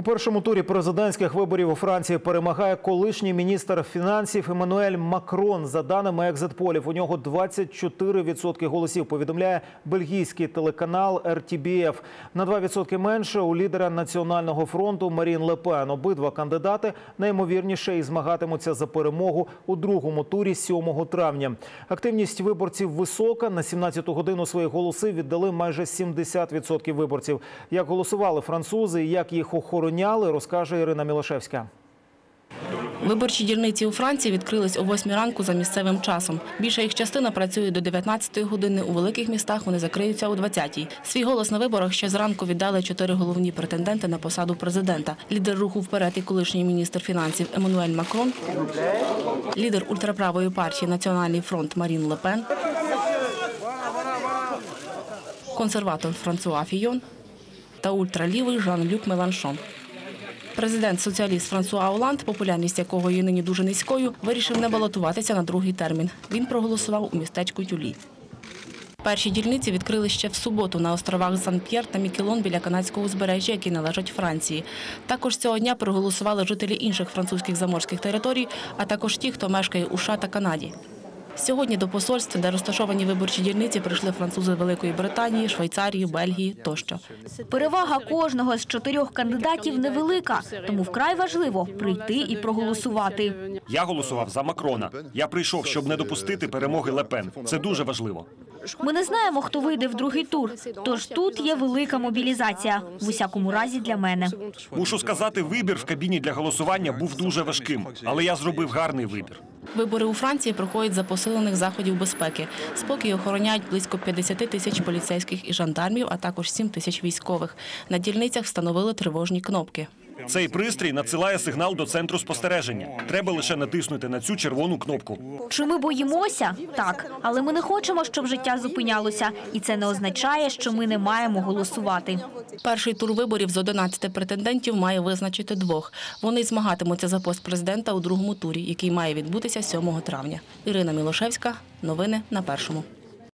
У першому турі президентських виборів у Франції перемагає колишній міністр фінансів Еммануель Макрон. За даними екзитполів, у нього 24% голосів. Повідомляє бельгійський телеканал RTBF. На 2% менше у лідера національного фронту Марін Лепен. Обидва кандидати найімовірніше і змагатимуться за перемогу у другому турі 7 травня. Активність виборців висока. На 17-ту годину свої голоси віддали майже 70% виборців. Як голосували французи і як їх охороняли, розкаже Ірина Мілошевська. Виборчі дільниці у Франції відкрились о 8 ранку за місцевим часом. Більша їх частина працює до 19 години. У великих містах вони закриються о 20-й. Свій голос на виборах ще зранку віддали чотири головні претенденти на посаду президента. Лідер руху вперед і колишній міністр фінансів Еммануель Макрон, лідер ультраправої партії Національний фронт Марін Лепен, консерватор Франсуа Фійон та ультралівий Жан-Люк Меланшон. Президент-соціаліст Франсуа Оланд, популярність якого є нині дуже низькою, вирішив не балотуватися на другий термін. Він проголосував у містечку Тюлі. Перші дільниці відкрили ще в суботу на островах Сан-П'єр та Мікелон біля канадського узбережжя, які належать Франції. Також цього дня проголосували жителі інших французьких заморських територій, а також ті, хто мешкає у США та Канаді. Сьогодні до посольств, де розташовані виборчі дільниці, прийшли французи Великої Британії, Швейцарії, Бельгії тощо. Перевага кожного з чотирьох кандидатів невелика, тому вкрай важливо прийти і проголосувати. Я голосував за Макрона. Я прийшов, щоб не допустити перемоги Лепен. Це дуже важливо. Ми не знаємо, хто вийде в другий тур. Тож тут є велика мобілізація. В усякому разі для мене. Мушу сказати, вибір в кабіні для голосування був дуже важким, але я зробив гарний вибір. Вибори у Франції проходять за посилених заходів безпеки. Спокій охороняють близько 50 тисяч поліцейських і жандармів, а також 7 тисяч військових. На дільницях встановили тривожні кнопки. Цей пристрій надсилає сигнал до центру спостереження. Треба лише натиснути на цю червону кнопку. Чи ми боїмося? Так, але ми не хочемо, щоб життя зупинялося, і це не означає, що ми не маємо голосувати. Перший тур виборів з 11 претендентів має визначити двох. Вони змагатимуться за пост президента у другому турі, який має відбутися 7 травня. Ірина Мілошевська. Новини на першому.